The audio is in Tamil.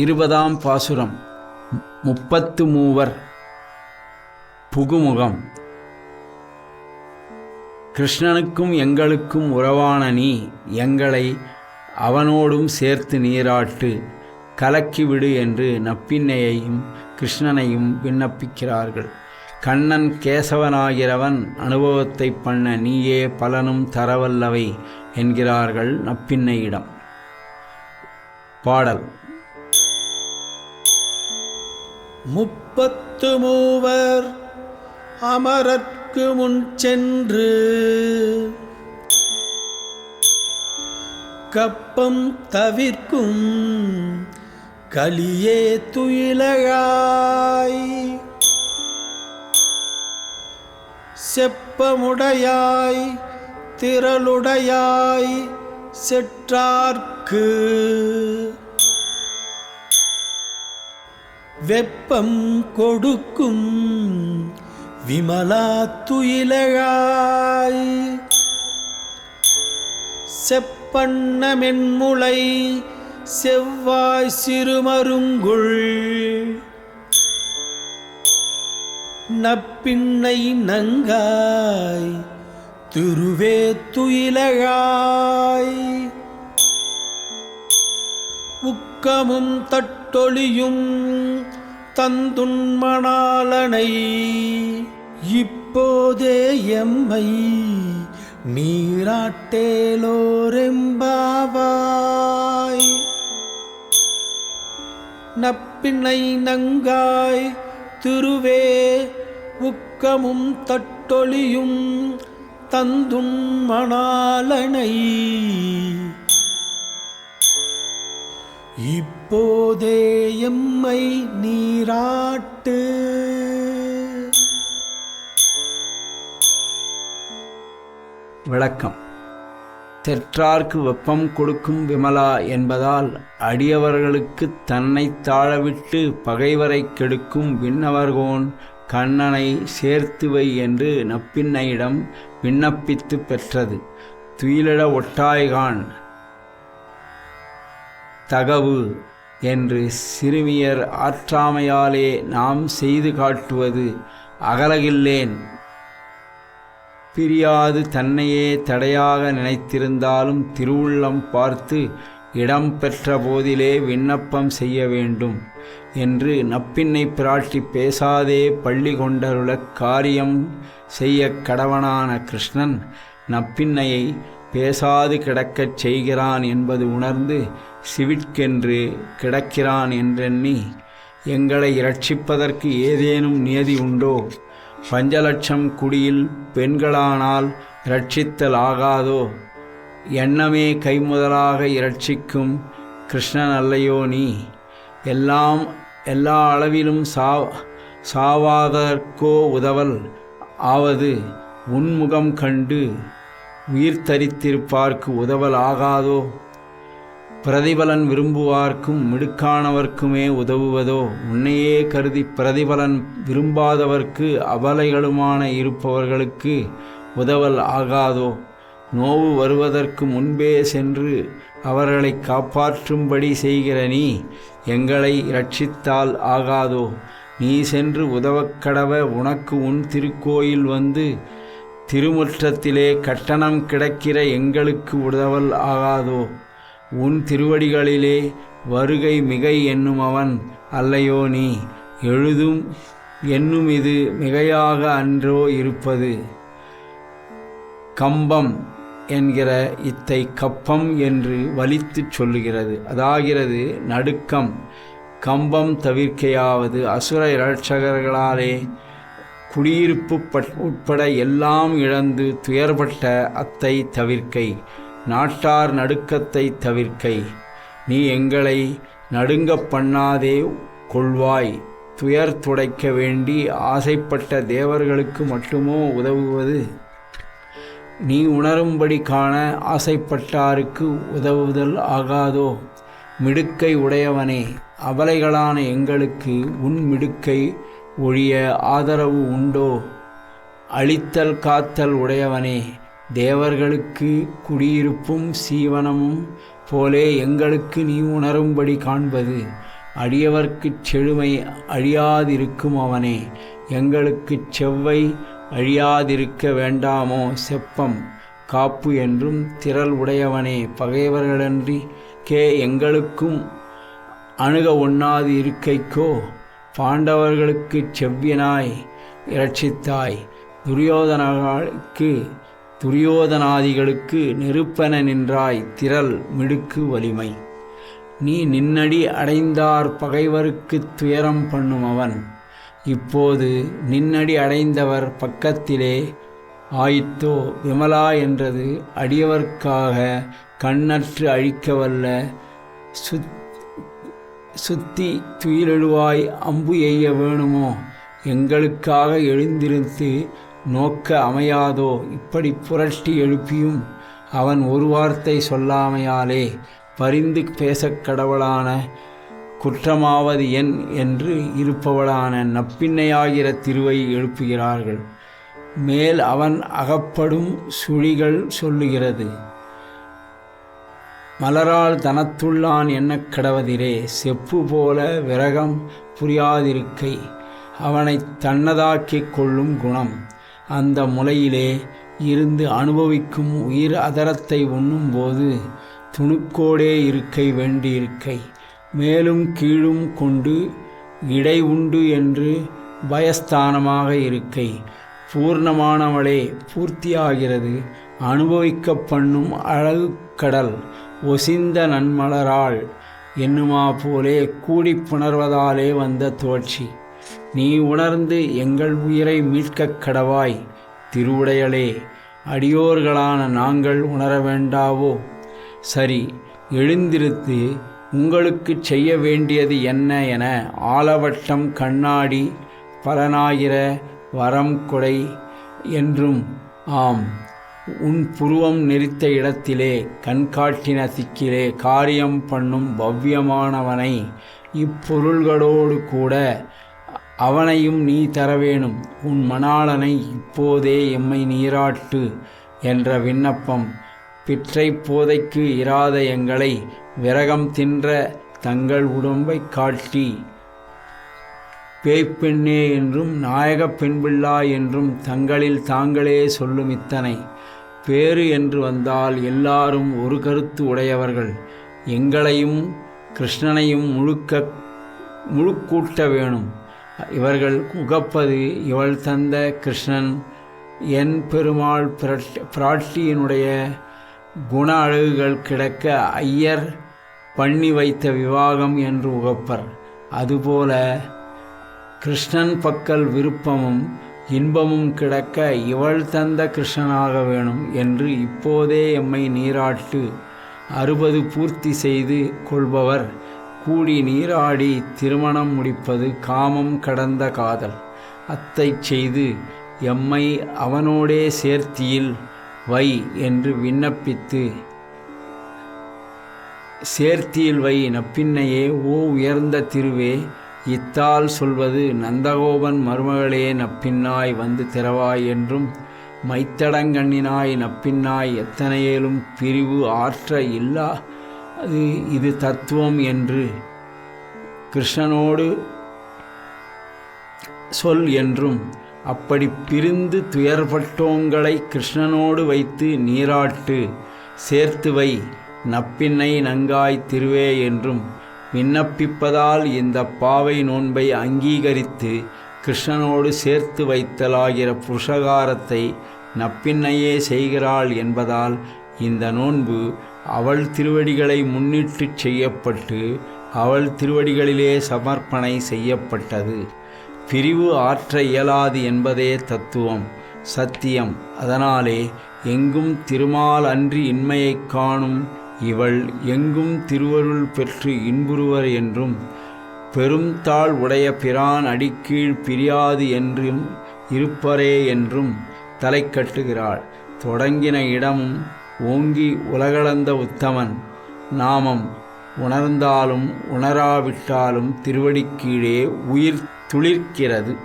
இருபதாம் பாசுரம் முப்பத்து மூவர் புகுமுகம். கிருஷ்ணனுக்கும் எங்களுக்கும் உறவான நீ எங்களை அவனோடும் சேர்த்து நீராட்டு கலக்கிவிடு என்று நப்பின்னையையும் கிருஷ்ணனையும் விண்ணப்பிக்கிறார்கள். கண்ணன் கேசவனாகிறவன் அனுபவத்தை பண்ண நீயே பலனும் தரவல்லவை என்கிறார்கள் நப்பின்னையிடம். பாடல். முப்பத்து மூவர் அமரற்கு முன் சென்று கப்பம் தவிர்க்கும் கலியே துயிலகாய். செப்பமுடையாய் திரளுடையாய் செற்றார்க்கு வெப்பம் கொடுக்கும் விமலா துயிலகாய் செப்பண்ணமென்முளை செவ்வாய் சிறுமருங்குள். நப்பிண்ணை நங்காய் திருவே துயிலகாய் உக்கமும் தட்டு தொழியும் தந்துண்மணாலனை இப்போதே எம்மை நீராட்டேலோரெம்பாவாய். நப்பிணை நங்காய் திருவே உக்கமும் தட்டொழியும் தந்துண் மணாலனை போதே எம்மை நீராட்டு. விளக்கம். தெற்றார்க்கு வெப்பம் கொடுக்கும் விமலா என்பதால் அடியவர்களுக்கு தன்னை தாழவிட்டு பகைவரை கெடுக்கும் விண்ணவர்கோன் கண்ணனை சேர்த்துவை என்று நப்பின்னையிடம் விண்ணப்பித்து பெற்றது. துயிலிட ஒட்டாய்கான். தகவு. என்று சிறுமியர் ஆற்றாமையாலே நாம் செய்து காட்டுவது அகலகில்லேன். பிரியாது தன்னையே தடையாக நினைத்திருந்தாலும் திருவுள்ளம் பார்த்து இடம் பெற்ற போதிலே விண்ணப்பம் செய்ய வேண்டும் என்று நப்பின்னை பிராட்டி பேசாதே பள்ளி கொண்டருள காரியம் செய்ய கடவனான கிருஷ்ணன் நப்பின்னையை பேசாது கிடக்கச் செய்கிறான் என்பது உணர்ந்து சிவிட்கென்று கிடக்கிறான் என்றெண்ணி எங்களை இரட்சிப்பதற்கு ஏதேனும் நியதி உண்டோ? பஞ்சலட்சம் குடியில் பெண்களானால் இரட்சித்தல் ஆகாதோ எண்ணமே கைமுதலாக இரட்சிக்கும் கிருஷ்ணன் அல்லையோ நீ? எல்லாம் எல்லா அளவிலும் சா சாவாதற்கோ உதவல் ஆவது உன்முகம் கண்டு உயிர் தரித்திருப்பார்க்கு உதவல் ஆகாதோ பிரதிபலன் விரும்புவார்க்கும் மிடுக்கானவர்க்குமே உதவுவதோ? உன்னையே கருதி பிரதிபலன் விரும்பாதவர்க்கு அபலைகளுமான இருப்பவர்களுக்கு உதவல் ஆகாதோ? நோவு வருவதற்கு முன்பே சென்று அவர்களை காப்பாற்றும்படி செய்கிற நீ எங்களை இரட்சித்தால் ஆகாதோ? நீ சென்று உதவக்கடவ உனக்கு உன் திருக்கோயில் வந்து திருமுற்றத்திலே கட்டணம் கிடக்கிற எங்களுக்கு உதவல் ஆகாதோ? உன் திருவடிகளிலே வருகை மிகை என்னும் அவன் அல்லையோ நீ. எழுதும் என்னும் இது மிகையாக அன்றோ இருப்பது. கம்பம் என்கிற இத்தை கப்பம் என்று வலித்துச் சொல்லுகிறது. அதாகிறது நடுக்கம். கம்பம் தவிர்க்கையாவது அசுர இரட்சகர்களாலே குடியிருப்பு பட் உட்பட எல்லாம் இழந்து துயர்பட்ட அத்தை தவிர்க்கை. நாட்டார் நடுக்கத்தை தவிர்க்கை. நீ எங்களை நடுங்கப் பண்ணாதே கொள்வாய். துயர் துடைக்க வேண்டி ஆசைப்பட்ட தேவர்களுக்கு மட்டுமோ உதவுவது? நீ உணரும்படி காண ஆசைப்பட்டாருக்கு உதவுதல் ஆகாதோ? மிடுக்கை உடையவனே அபலைகளான எங்களுக்கு உன் மிடுக்கை ஒழிய ஆதரவு உண்டோ? அழித்தல் காத்தல் உடையவனே தேவர்களுக்கு குடியிருப்பும் சீவனமும் போலே எங்களுக்கு நீ உணரும்படி காண்பது. அடியவர்க்குச் செழுமை அழியாதிருக்கும் அவனே. எங்களுக்குச் செவ்வை அழியாதிருக்க வேண்டாமோ செப்பம். காப்பு என்றும் திரள் உடையவனே. பகைவர்களன்றி கே எங்களுக்கும் அணுக ஒண்ணாது இருக்கைக்கோ. பாண்டவர்களுக்குச் செவ்வினாய் இரட்சித்தாய். துரியோதனர்களுக்கு துரியோதனாதிகளுக்கு நெருப்பென நின்றாய் திரள் மிடுக்கு வலிமை. நீ நின்னடி அடைந்தார் பகைவருக்குத் துயரம் பண்ணும் அவன். இப்போது நின்னடி அடைந்தவர் பக்கத்திலே ஆயித்தோ விமலா என்றது அடியவர்க்காக கண்ணற்று அழிக்கவல்ல. சுத் சுத்தி துயிலெழுவாய் அம்பு எய்ய வேணுமோ? எங்களுக்காக எழுந்திருந்து நோக்க அமையாதோ? இப்படி புரட்டி எழுப்பியும் அவன் ஒரு வார்த்தை சொல்லாமையாலே பரிந்து பேசக் கடவுளான குற்றமாவது என் என்று இருப்பவளான நப்பின்னையாகிற திருவை எழுப்புகிறார்கள். மேல் அவன் அகப்படும் சுழிகள் சொல்லுகிறது. மலரால் தனத்துள்ளான் என்ன கடவதிரே? செப்பு போல விரகம் புரியாதிருக்கை. அவனை தன்னதாக்கிக் கொள்ளும் குணம். அந்த முலையிலே இருந்து அனுபவிக்கும் உயிர் அதரத்தை உண்ணும்போது துணுக்கோடே இருக்கை வேண்டியிருக்கை மேலும் கீழும் கொண்டு இடை உண்டு என்று பயஸ்தானமாக இருக்கை. பூர்ணமானவளே பூர்த்தியாகிறது. அனுபவிக்க பண்ணும் அழகு கடல் ஒசிந்த நன்மலராள் என்னுமா போலே கூடி புணர்வதாலே வந்த தோட்சி. நீ உணர்ந்து எங்கள் உயிரை மீட்கக் கடவாய் திருவுடையளே. அடியோர்களான நாங்கள் உணர வேண்டாவோ? சரி எழுந்திருத்து உங்களுக்குச் செய்ய வேண்டியது என்ன என ஆலவட்டம் கண்ணாடி பலனாகிற வரம் கொடை என்றும் ஆம் உன் புருவம் நெறித்த இடத்திலே கண்காட்டின திக்கிலே காரியம் பண்ணும் பவ்யமானவனை இப்பொருள்களோடு கூட அவனையும் நீ தரவேணும். உன் மணாளனை இப்போதே எம்மை நீராட்டு என்ற விண்ணப்பம். பிற்றை போதைக்கு இராத எங்களை விரகம் தின்ற தங்கள் உடம்பைக் காட்டி. பேய்ப்பெண்ணே என்றும் நாயகப் பெண்பிள்ளா என்றும் தங்களில் தாங்களே சொல்லும் இத்தனை. பேறு என்று வந்தால் எல்லாரும் ஒரு கருத்து உடையவர்கள். எங்களையும் கிருஷ்ணனையும் முழுக்க முழுக்கூட்ட வேணும். இவர்கள் உகப்பது இவள் தந்த கிருஷ்ணன். என் பெருமாள் பிராட் பிராட்டியினுடைய குண அழகுகள் கிடக்க ஐயர் பண்ணி வைத்த விவாகம் என்று உகப்பர். அதுபோல கிருஷ்ணன் பக்கல் விருப்பமும் இன்பமும் கிடக்க இவள் தந்த கிருஷ்ணனாக வேணும் என்று இப்போதே எம்மை நீராட்டு அறுபது பூர்த்தி செய்து கொள்பவர். கூடி நீராடி திருமணம் முடிப்பது காமம் கடந்த காதல். அத்தைச் செய்து எம்மை அவனோடே சேர்த்தியில் வை என்று விண்ணப்பித்து சேர்த்தியில் வை நப்பின்னையே ஓ உயர்ந்த திருவே இத்தால் சொல்வது நந்தகோபன் மருமகளே நப்பின்னாய் வந்து திறவாய் என்றும் மைத்தடங்கண்ணினாய் நப்பின்னாய் எத்தனையேலும் பிரிவு ஆற்ற இல்லா அது இது தத்துவம் என்று கிருஷ்ணனோடு சொல் என்றும் அப்படி பிரிந்து துயர்பட்டோங்களை கிருஷ்ணனோடு வைத்து நீராட்டு சேர்த்து வை நப்பின்னை நங்காய் திருவே என்றும் விண்ணப்பிப்பதால் இந்த பாவை நோன்பை அங்கீகரித்து கிருஷ்ணனோடு சேர்த்து வைத்தலாகிற புருஷகாரத்தை நப்பின்னையே செய்கிறாள் என்பதால் இந்த நோன்பு அவள் திருவடிகளை முன்னிட்டு செய்யப்பட்டு அவள் திருவடிகளிலே சமர்ப்பணை செய்யப்பட்டது. பிரிவு ஆற்ற இயலாது என்பதே தத்துவம் சத்தியம். அதனாலே எங்கும் திருமால் அன்றி இன்மையைக் காணும் இவள் எங்கும் திருவருள் பெற்று இன்புறுவர் என்றும் பெரும் தாழ் உடைய பிரான் அடிக்கீழ் பிரியாது என்றும் இருப்பரே என்றும் தலை கட்டுகிறாள் தொடங்கின இடமும் ஓங்கி உலகளந்த உத்தமன். நாமம் உணர்ந்தாலும் உணராவிட்டாலும் திருவடிக்கீழே உயிர் துளிர்க்கிறது.